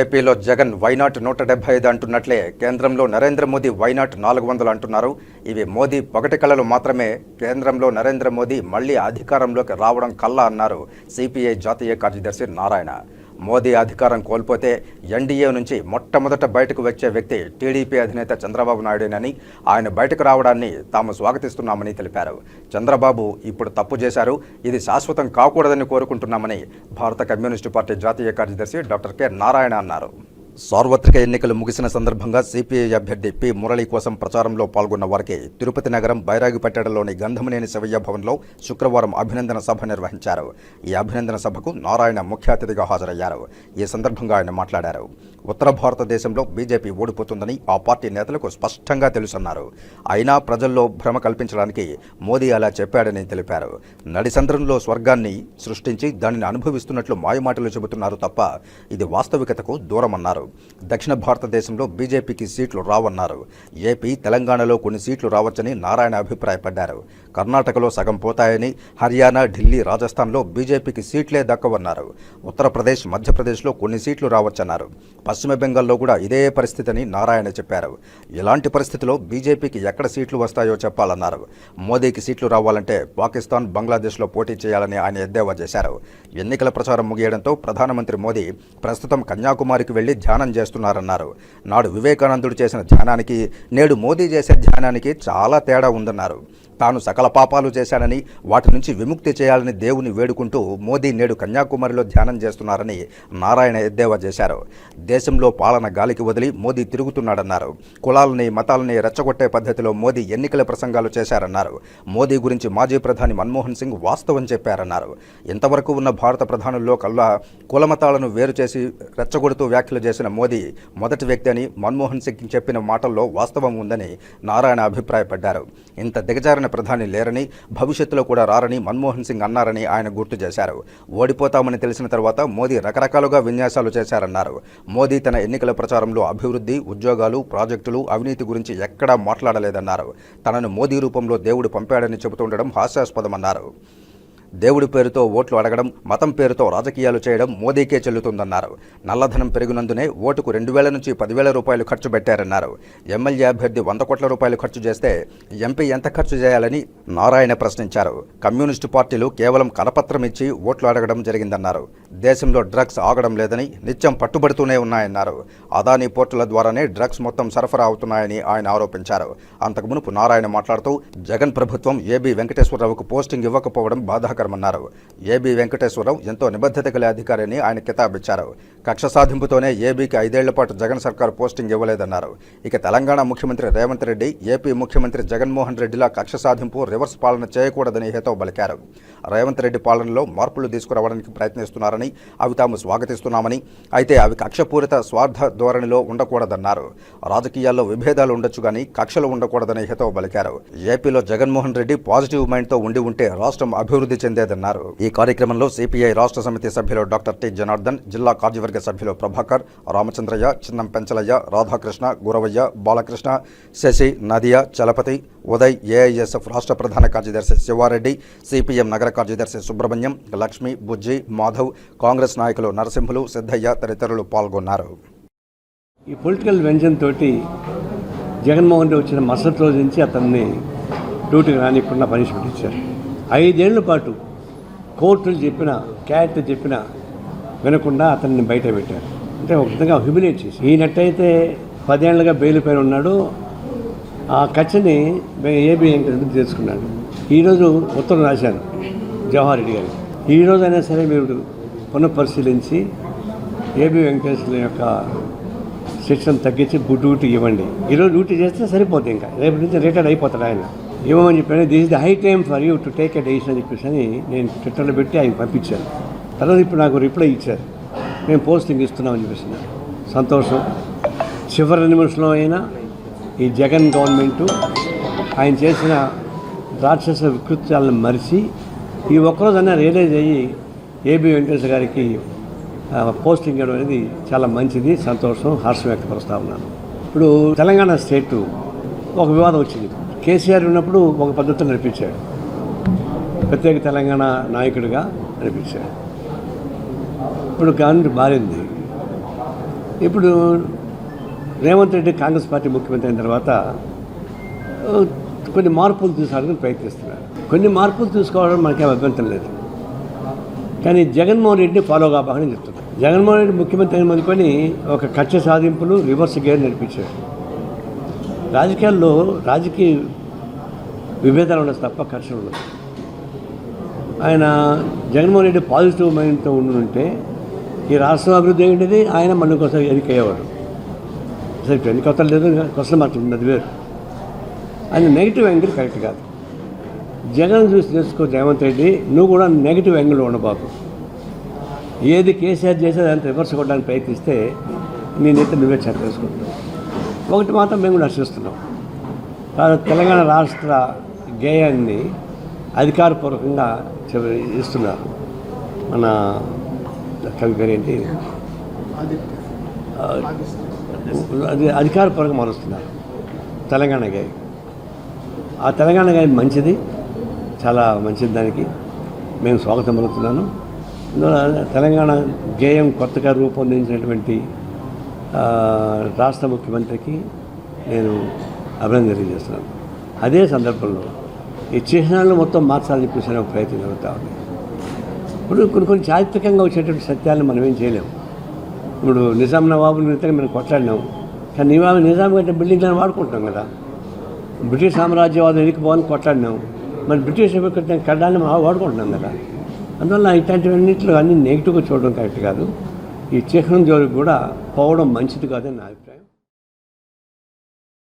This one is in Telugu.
ఏపీలో జగన్ వైనాట్ నూట డెబ్బై ఐదు అంటున్నట్లే కేంద్రంలో నరేంద్ర మోదీ వైనాట్ నాలుగు వందలు అంటున్నారు. ఇవి మోదీ పొగటి కళలు మాత్రమే. కేంద్రంలో నరేంద్ర మోదీ మళ్ళీ అధికారంలోకి రావడం కల్లా అన్నారు. సిపిఐ జాతీయ కార్యదర్శి నారాయణ. మోదీ అధికారం కోల్పోతే ఎన్డీఏ నుంచి మొట్టమొదట బయటకు వచ్చే వ్యక్తి టీడీపీ అధినేత చంద్రబాబు నాయుడేనని ఆయన బయటకు రావడాన్ని తాము స్వాగతిస్తున్నామని తెలిపారు. చంద్రబాబు ఇప్పుడు తప్పు చేశారు. ఇది శాశ్వతం కాకూడదని కోరుకుంటున్నామని భారత కమ్యూనిస్టు పార్టీ జాతీయ కార్యదర్శి డాక్టర్ కె. నారాయణ అన్నారు. సార్వత్రిక ఎన్నికలు ముగిసిన సందర్భంగా సిపిఐ అభ్యర్థి పి. మురళి కోసం ప్రచారంలో పాల్గొన్న వారికి తిరుపతి నగరం బైరాగిపేటలోని గంధమనేని శివయ్య భవన్లో శుక్రవారం అభినందన సభ నిర్వహించారు. ఈ అభినందన సభకు నారాయణ ముఖ్య అతిథిగా హాజరయ్యారు. ఈ సందర్భంగా ఆయన మాట్లాడారు. ఉత్తర భారతదేశంలో బీజేపీ ఓడిపోతుందని ఆ పార్టీ నేతలకు స్పష్టంగా తెలుసన్నారు. అయినా ప్రజల్లో భ్రమ కల్పించడానికి మోదీ అలా చెప్పాడని తెలిపారు. నడిసంద్రంలో స్వర్గాన్ని సృష్టించి దానిని అనుభవిస్తున్నట్లు మాయమాటలు చెబుతున్నారు తప్ప ఇది వాస్తవికతకు దూరమన్నారు. దక్షిణ భారతదేశంలో బీజేపీకి సీట్లు రావన్నారు. ఏపీ తెలంగాణలో కొన్ని సీట్లు రావచ్చని నారాయణ అభిప్రాయపడ్డారు. కర్ణాటకలో సగం పోతాయని హర్యానా ఢిల్లీ రాజస్థాన్లో బీజేపీకి సీట్లే దక్కవన్నారు. ఉత్తరప్రదేశ్ మధ్యప్రదేశ్లో కొన్ని సీట్లు రావచ్చన్నారు. పశ్చిమ బెంగాల్లో కూడా ఇదే పరిస్థితిని నారాయణ చెప్పారు. ఇలాంటి పరిస్థితిలో బీజేపీకి ఎక్కడ సీట్లు వస్తాయో చెప్పాలన్నారు. మోదీకి సీట్లు రావాలంటే పాకిస్తాన్ బంగ్లాదేశ్లో పోటీ చేయాలని ఆయన ఎద్దేవా చేశారు. ఎన్నికల ప్రచారం ముగియడంతో ప్రధానమంత్రి మోదీ ప్రస్తుతం కన్యాకుమారికి వెళ్ళి ధ్యానం ధ్యానం చేస్తున్నారన్నారు. నాడు వివేకానందుడు చేసిన ధ్యానానికి నేడు మోదీ చేసే ధ్యానానికి చాలా తేడా ఉందన్నారు. తాను సకల పాపాలు చేశానని వాటి నుంచి విముక్తి చేయాలని దేవుని వేడుకుంటూ మోదీ నేడు కన్యాకుమారిలో ధ్యానం చేస్తున్నారని నారాయణ ఎద్దేవా చేశారు. దేశంలో పాలన గాలికి వదిలి మోదీ తిరుగుతున్నాడన్నారు. కులాలని మతాలని రెచ్చగొట్టే పద్ధతిలో మోదీ ఎన్నికల ప్రసంగాలు చేశారన్నారు. మోదీ గురించి మాజీ ప్రధాని మన్మోహన్ సింగ్ వాస్తవం చెప్పారన్నారు. ఇంతవరకు ఉన్న భారత ప్రధానుల్లో కల్లా కులమతాలను వేరు చేసి రెచ్చగొడుతూ వ్యాఖ్యలు చేసిన మోదీ మొదటి వ్యక్తి అని మన్మోహన్ సింగ్ చెప్పిన మాటల్లో వాస్తవం ఉందని నారాయణ అభిప్రాయపడ్డారు. ఇంత దిగజారిన ప్రధాని లేరని భవిష్యత్తులో కూడా రారని మన్మోహన్ సింగ్ అన్నారని ఆయన గుర్తు చేశారు. ఓడిపోతామని తెలిసిన తర్వాత మోదీ రకరకాలుగా విన్యాసాలు చేశారన్నారు. మోదీ తన ఎన్నికల ప్రచారంలో అభివృద్ధి ఉద్యోగాలు ప్రాజెక్టులు అవినీతి గురించి ఎక్కడా మాట్లాడలేదన్నారు. తనను మోదీ రూపంలో దేవుడు పంపాడని చెబుతుండడం హాస్యాస్పదమన్నారు. దేవుడి పేరుతో ఓట్లు అడగడం మతం పేరుతో రాజకీయాలు చేయడం మోదీకే చెల్లుతుందన్నారు. నల్లధనం పెరిగినందునే ఓటుకు రెండు వేల నుంచి పదివేల రూపాయలు ఖర్చు పెట్టారన్నారు. ఎమ్మెల్యే అభ్యర్థి వంద కోట్ల రూపాయలు ఖర్చు చేస్తే ఎంపీ ఎంత ఖర్చు చేయాలని నారాయణ ప్రశ్నించారు. కమ్యూనిస్టు పార్టీలు కేవలం కరపత్రం ఇచ్చి ఓట్లు అడగడం జరిగిందన్నారు. దేశంలో డ్రగ్స్ ఆగడం లేదని నిత్యం పట్టుబడుతూనే ఉన్నాయన్నారు. అదానీ పోర్టుల ద్వారానే డ్రగ్స్ మొత్తం సరఫరా అవుతున్నాయని ఆయన ఆరోపించారు. అంతకు మునుపు నారాయణ మాట్లాడుతూ జగన్ ప్రభుత్వం ఏబీ వెంకటేశ్వరరావుకు పోస్టింగ్ ఇవ్వకపోవడం ప్రభాకర్ అన్నారు ఏబి వెంకటేశ్వరరావు ఎంతో నిబద్ధత గల అధికారిని ఆయన కితాబిచ్చారు. కక్ష సాధింపుతోనే ఏపీకి ఐదేళ్ళ పాటు జగన్ సర్కార్ పోస్టింగ్ ఇవ్వలేదన్నారు. ఇక తెలంగాణ ముఖ్యమంత్రి రేవంత్ రెడ్డి ఏపీ ముఖ్యమంత్రి జగన్మోహన్ రెడ్డిలా కక్ష సాధింపు రివర్స్ పాలన చేయకూడదని హేతో పలికారు రేవంత్ రెడ్డి పాలనలో మార్పులు తీసుకురావడానికి ప్రయత్నిస్తున్నారని అవి తాము స్వాగతిస్తున్నామని అయితే అవి కక్షపూరిత స్వార్థ ధోరణిలో ఉండకూడదన్నారు. రాజకీయాల్లో విభేదాలు ఉండొచ్చు కానీ కక్షలు ఉండకూడదని హితవు పలికారు ఏపీలో జగన్మోహన్ రెడ్డి పాజిటివ్ మైండ్తో ఉండి ఉంటే రాష్ట్రం అభివృద్ధి చెందేదన్నారు. ఈ కార్యక్రమంలో సిపిఐ రాష్ట్ర సమితి సభ్యులు డాక్టర్ టి జనార్దన్ జిల్లా కార్యవర్గ సభ్యులు ప్రభాకర్ రామచంద్రయ్య చిన్నం పెంచలయ్య రాధాకృష్ణ గురవయ్య బాలకృష్ణ శశి నదియా చలపతి ఉదయ్ ఏఐఎస్ఎఫ్ రాష్ట్ర ప్రధాన కార్యదర్శి శివారెడ్డి సిపిఎం నగర కార్యదర్శి సుబ్రహ్మణ్యం లక్ష్మి బుజ్జి మాధవ్ కాంగ్రెస్ నాయకులు నరసింహులు సిద్ధయ్య తదితరులు పాల్గొన్నారు. ఈ పొలిటికల్ వెంజన్ తోటి జగన్మోహన్ రెడ్డి వచ్చిన మరుసటి రోజు నుంచి అతన్ని డ్యూటీకి రానికుండా పనిష్మెంట్ ఇచ్చారు. ఐదేళ్ళ పాటు కోర్టులు చెప్పిన క్యాట్ చెప్పిన వినకుండా అతన్ని బయట పెట్టారు. అంటే ఒక విధంగా హ్యూమిలేట్ చేసి ఈయనట్టయితే పదేళ్ళుగా బెయిల్ పైన ఉన్నాడు. ఆ కచ్చని ఏబీ వెంకటరెడ్డి చేసుకున్నాడు ఈరోజు ఉత్తరం రాశాను జవహర్ రెడ్డి గారు. ఈరోజు అయినా సరే మీరు పునఃపరిశీలించి ఏబీ వెంకటేశ్వర యొక్క శిక్షణ తగ్గించి గుడ్ డ్యూటీ ఇవ్వండి. ఈరోజు డ్యూటీ చేస్తే సరిపోతుంది ఇంకా. రేపు నుంచి రిటైర్డ్ అయిపోతాడు ఆయన. ఇవ్వమని చెప్పాను this is the high time for you to take a decision అని చెప్పేసి అని నేను ట్విట్టర్లో పెట్టి ఆయన పంపించాను. తర్వాత ఇప్పుడు నాకు రిప్లై ఇచ్చారు. మేము పోస్టింగ్ ఇస్తున్నామని చెప్పేసి. సంతోషం. చివరి నిమిషంలో అయినా ఈ జగన్ గవర్నమెంటు ఆయన చేసిన రాక్షస వికృత్యాలను మరిచి ఈ ఒక్కరోజన్నా రియలైజ్ అయ్యి ఏబి వెంకటేశ్వర గారికి పోస్టింగ్ ఇవ్వడం అనేది చాలా మంచిది. సంతోషం. హర్షం వ్యక్తపరుస్తా ఉన్నాను. ఇప్పుడు తెలంగాణ స్టేటు ఒక వివాదం వచ్చింది. కేసీఆర్ ఉన్నప్పుడు ఒక పద్ధతిని నడిపించాడు. ప్రత్యేక తెలంగాణ నాయకుడిగా నడిపించాడు. ఇప్పుడు గవర్నమెంట్ మారింది. ఇప్పుడు రేవంత్ రెడ్డి కాంగ్రెస్ పార్టీ ముఖ్యమంత్రి అయిన తర్వాత కొన్ని మార్పులు తీసుకోవడానికి ప్రయత్నిస్తున్నారు. కొన్ని మార్పులు తీసుకోవడం మనకేం అభ్యంతరం లేదు. కానీ జగన్మోహన్ రెడ్డిని ఫాలో కాబాకని చెప్తున్నారు. జగన్మోహన్ రెడ్డి ముఖ్యమంత్రి అయిన అనుకొని ఒక కక్ష సాధింపులు రివర్స్ గేర్ నడిపించారు. రాజకీయాల్లో రాజకీయ విభేదాలు ఉండదు తప్ప కక్షలు ఉండదు ఆయన జగన్మోహన్ రెడ్డి పాజిటివ్ మైండ్తో ఉండుంటే ఈ రాష్ట్రం అభివృద్ధి అయ్యేది ఆయన మన కోసం ఎన్నికయ్యేవాడు అసలు ఇప్పుడు ఎన్నిక అవతల లేదు కోసం మాత్రం ఉన్నది వేరు. ఆయన నెగిటివ్ యాంగిల్ కరెక్ట్ కాదు. జగన్ చూసి తెలుసుకో రేవంత్ రెడ్డి నువ్వు కూడా నెగిటివ్ యాంగిల్ ఉండబాకు ఏది కేసీఆర్ చేసే దాన్ని రివర్స్ కొట్టడానికి ప్రయత్నిస్తే నేనైతే నువ్వే చెక్ ఒకటి మాత్రం మేము కూడా హర్షిస్తున్నాం కాదు తెలంగాణ రాష్ట్ర గేయాన్ని అధికారపూర్వకంగా చె- ఇస్తున్నారు మన కవి పేరేంటి ఏంటి అది అధికారపూర్వకంగా మారుస్తున్నారు. తెలంగాణ గేయం ఆ తెలంగాణ గేయం మంచిది చాలా మంచిది దానికి. మేము స్వాగతం పలుకుతున్నాను. తెలంగాణ గేయం కొత్తగా రూపొందించినటువంటి రాష్ట్ర ముఖ్యమంత్రికి నేను అభినందన తెలియజేస్తున్నాను. అదే సందర్భంలో ఈ చిహ్నాలను మొత్తం మార్చాలని చెప్పేసి ప్రయత్నం జరుగుతూ ఉంది. ఇప్పుడు కొన్ని కొన్ని చారిత్రకంగా వచ్చేటువంటి సత్యాలను మనం ఏం చేయలేము. ఇప్పుడు నిజాం నవాబు నిమిత్తంగా మనం కొట్లాడినాం. కానీ నిజాం నిజాం కంటే బిల్డింగ్లను వాడుకుంటాం కదా. బ్రిటిష్ సామ్రాజ్యవాదం ఎదిగిపోవాలని కొట్లాడినాం. మరి బ్రిటిష్ కట్టిన కడ్డాన్ని మనం వాడుకుంటున్నాం కదా. అందువల్ల ఇట్లాంటివన్నింటిలో అన్ని నెగిటివ్గా చూడడం కరెక్ట్ కాదు. ఈ చిహ్నం జోలికి కూడా పోవడం మంచిది కాదని నా అభిప్రాయం.